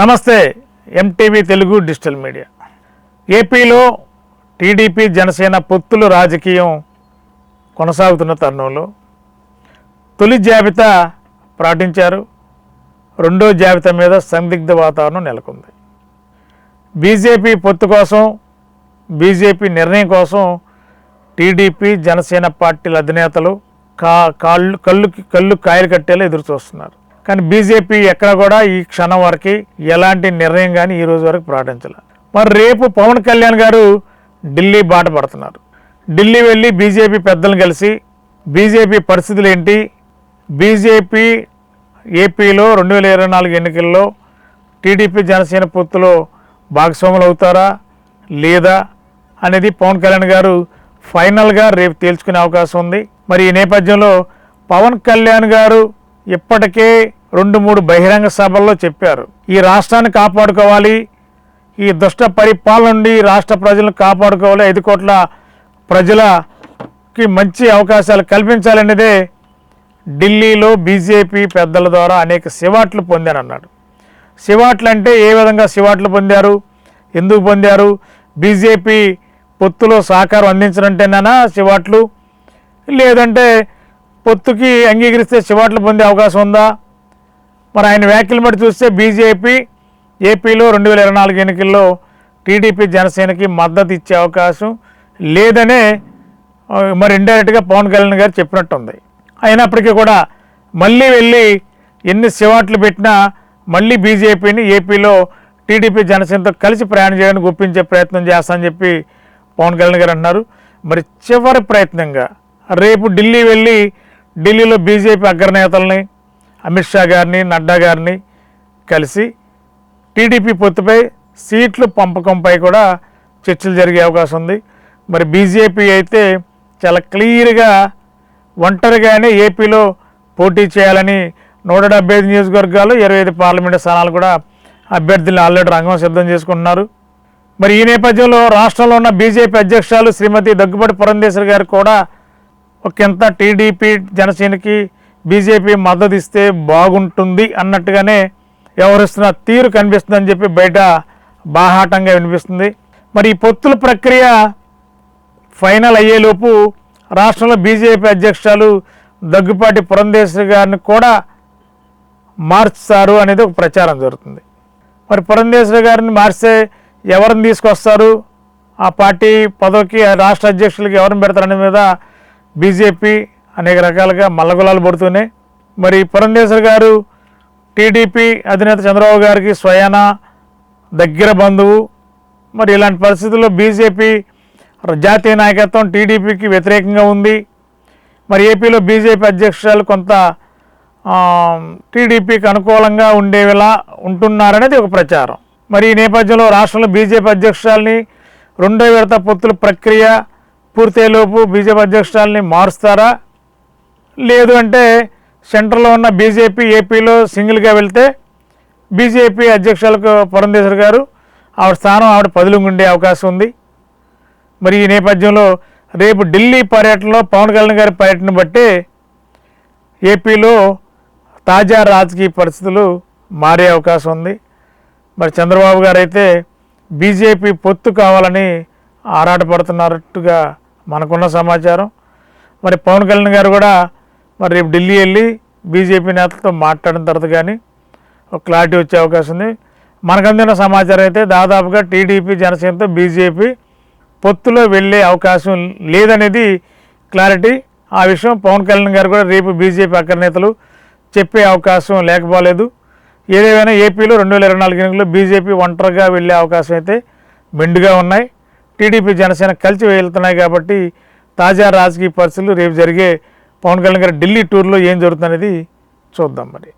నమస్తే MTV Telugu digital media. ఏపీలో TDP Janasena పొత్తులు రాజకీయం కొనసాగుతున్న తరుణంలో తొలి జాబితా ప్రకటించారు రెండో జాబితా మీద సందిగ్ధ వాతావరణం నెలకొంది. బీజేపీ పొత్తు కోసం బీజేపీ నిర్ణయం కోసం టీడీపీ జనసేన పార్టీల అధినేతలు కా కాళ్ళు కళ్ళు కళ్ళు కాయలు కట్టేలా ఎదురు చూస్తున్నారు కానీ బీజేపీ ఎక్కడ కూడా ఈ క్షణం వరకు ఎలాంటి నిర్ణయం కానీ ఈ రోజు వరకు ప్రకటించాల. మరి రేపు పవన్ కళ్యాణ్ గారు ఢిల్లీ బాట పడుతున్నారు. ఢిల్లీ వెళ్ళి బీజేపీ పెద్దలను కలిసి బీజేపీ పరిస్థితులు ఏంటి? బీజేపీ ఏపీలో రెండు వేల ఇరవై నాలుగు ఎన్నికల్లో టీడీపీ జనసేన పొత్తులో భాగస్వాములు అవుతారా? లేదా? అనేది పవన్ కళ్యాణ్ గారు ఫైనల్గా రేపు తేల్చుకునే అవకాశం ఉంది. మరి ఈ నేపథ్యంలో పవన్ కళ్యాణ్ గారు ఇప్పటికే రెండు మూడు బహిరంగ సభల్లో చెప్పారు. ఈ రాష్ట్రాన్ని కాపాడుకోవాలి. ఈ దుష్ట పరిపాలన నుండి రాష్ట్ర ప్రజలను కాపాడుకోవాలి. ఐదు కోట్ల ప్రజలకి మంచి అవకాశాలు కల్పించాలనేదే ఢిల్లీలో బీజేపీ పెద్దల ద్వారా అనేక శివాట్లు పొందానన్నాడు శివాట్లు అంటే ఏ విధంగా శివాట్లు పొందారు? ఎందుకు పొందారు? బీజేపీ పొత్తులో సహకారం అందించడంటేనా శివాట్లు? లేదంటే పొత్తుకి అంగీకరిస్తే శివాట్లు పొందే అవకాశం ఉందా? మరి ఆయన వ్యాఖ్యలు బట్టి చూస్తే బీజేపీ ఏపీలో రెండు వేల ఇరవై నాలుగు ఎన్నికల్లో టీడీపీ జనసేనకి మద్దతు ఇచ్చే అవకాశం లేదనే మరి ఇండైరెక్ట్గా పవన్ కళ్యాణ్ గారు చెప్పినట్టుంది. అయినప్పటికీ కూడా మళ్ళీ వెళ్ళి ఎన్ని సివాట్లు పెట్టినా మళ్ళీ బీజేపీని ఏపీలో టీడీపీ జనసేనతో కలిసి ప్రయాణం చేయడానికి ఒప్పించే ప్రయత్నం చేస్తానని చెప్పి పవన్ కళ్యాణ్ గారు అంటున్నారు. మరి చివరి ప్రయత్నంగా రేపు ఢిల్లీ వెళ్ళి ఢిల్లీలో బీజేపీ అగ్రనేతల్ని అమిత్ షా గారిని నడ్డా గారిని కలిసి టీడీపీ పొత్తుపై సీట్లు పంపకంపై కూడా చర్చలు జరిగే అవకాశం ఉంది. మరి బీజేపీ అయితే చాలా క్లియర్గా ఒంటరిగానే ఏపీలో పోటీ చేయాలని నూట డెబ్బై ఐదు నియోజకవర్గాలు ఇరవై ఐదు పార్లమెంటు స్థానాలు కూడా అభ్యర్థులను ఆల్రెడీ రంగం సిద్ధం చేసుకుంటున్నారు. మరి ఈ నేపథ్యంలో రాష్ట్రంలో ఉన్న బీజేపీ అధ్యక్షురాలు శ్రీమతి దగ్గుబాటి పురంధేశ్వరి గారు కూడా ఒకంత టీడీపీ జనసేనకి బీజేపీ మద్దతు ఇస్తే బాగుంటుంది అన్నట్టుగానే వ్యవహరిస్తున్న తీరు కనిపిస్తుందని చెప్పి బయట బాహాటంగా వినిపిస్తుంది. మరి ఈ పొత్తుల ప్రక్రియ ఫైనల్ అయ్యేలోపు రాష్ట్రంలో బీజేపీ అధ్యక్షురాలు దగ్గుపాటి పురంధేశ్వరి గారిని కూడా మార్చుతారు అనేది ఒక ప్రచారం జరుగుతుంది. మరి పురంధేశ్వరి గారిని మార్చే ఎవరిని తీసుకొస్తారు? ఆ పార్టీ పదవికి ఆ రాష్ట్ర అధ్యక్షులకి ఎవరిని పెడతారనే మీద బీజేపీ అనేక రకాలుగా మల్లగులాలు పడుతూనే మరి పురంధేశ్వర్ గారు టీడీపీ అధినేత చంద్రబాబు గారికి స్వయాన దగ్గర బంధువు. మరి ఇలాంటి పరిస్థితుల్లో బీజేపీ జాతీయ నాయకత్వం టీడీపీకి వ్యతిరేకంగా ఉంది. మరి ఏపీలో బీజేపీ అధ్యక్షురాలు కొంత టీడీపీకి అనుకూలంగా ఉండేలా ఉంటున్నారనేది ఒక ప్రచారం. మరి ఈ నేపథ్యంలో రాష్ట్రంలో బీజేపీ అధ్యక్షురాలని రెండో విడత పొత్తుల ప్రక్రియ పూర్తయ్యేలోపు బీజేపీ అధ్యక్షురాలని మారుస్తారా? లేదు అంటే సెంటర్లో ఉన్న బీజేపీ ఏపీలో సింగిల్గా వెళ్తే బీజేపీ అధ్యక్షులకు పురంధేశ్వర్ గారు ఆవిడ స్థానం ఆవిడ పదులుగా ఉండే అవకాశం ఉంది. మరి ఈ నేపథ్యంలో రేపు ఢిల్లీ పర్యటనలో పవన్ కళ్యాణ్ గారి పర్యటన బట్టి ఏపీలో తాజా రాజకీయ పరిస్థితులు మారే అవకాశం ఉంది. మరి చంద్రబాబు గారు అయితే బీజేపీ పొత్తు కావాలని ఆరాటపడుతున్నట్టుగా మనకున్న సమాచారం. మరి పవన్ కళ్యాణ్ గారు కూడా మరి రేపు ఢిల్లీ వెళ్ళి బీజేపీ నేతలతో మాట్లాడిన తర్వాత కానీ ఒక క్లారిటీ వచ్చే అవకాశం ఉంది. మనకు అందిన సమాచారం అయితే దాదాపుగా టీడీపీ జనసేనతో బీజేపీ పొత్తులో వెళ్ళే అవకాశం లేదనేది క్లారిటీ. ఆ విషయం పవన్ కళ్యాణ్ గారు కూడా రేపు బీజేపీ అగ్రనేతలు చెప్పే అవకాశం లేకపోలేదు. ఏదేమైనా ఏపీలో రెండు వేల ఇరవై నాలుగు ఎన్నికల్లో బీజేపీ ఒంటరిగా వెళ్ళే అవకాశం అయితే మెండుగా ఉన్నాయి. టీడీపీ జనసేన కలిసి వెళ్తున్నాయి కాబట్టి తాజా రాజకీయ పరిస్థితులు రేపు జరిగే పవన్ కళ్యాణ్ గారి ఢిల్లీ టూర్లో ఏం జరుగుతుందనేది చూద్దాం మరి.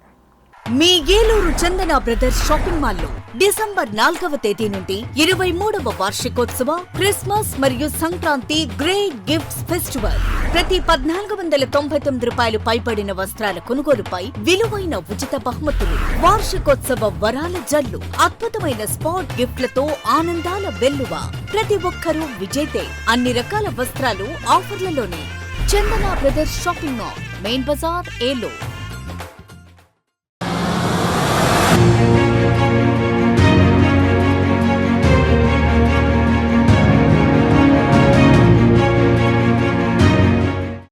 మీ ఏలూరు చందన బ్రదర్స్ షాపింగ్ మాల్లో డిసెంబర్ నాలుగవ తేదీ నుండి ఇరవై మూడవ వార్షికోత్సవ క్రిస్మస్ మరియు సంక్రాంతి గ్రేట్ గిఫ్ట్స్ ఫెస్టివల్. ప్రతి పద్నాలుగు వందల తొంభై తొమ్మిది రూపాయలు పైబడిన వస్త్రాల కొనుగోలుపై విలువైన ఉచిత బహుమతులు. వార్షికోత్సవ వరాల జల్లు అద్భుతమైన స్పాట్ గిఫ్ట్లతో ఆనందాల వెల్లువ. ప్రతి ఒక్కరూ విజేతే అన్ని రకాల వస్త్రాలు ఆఫర్లలోనే. Chandana brothers shopping mall main Bazar ఏలో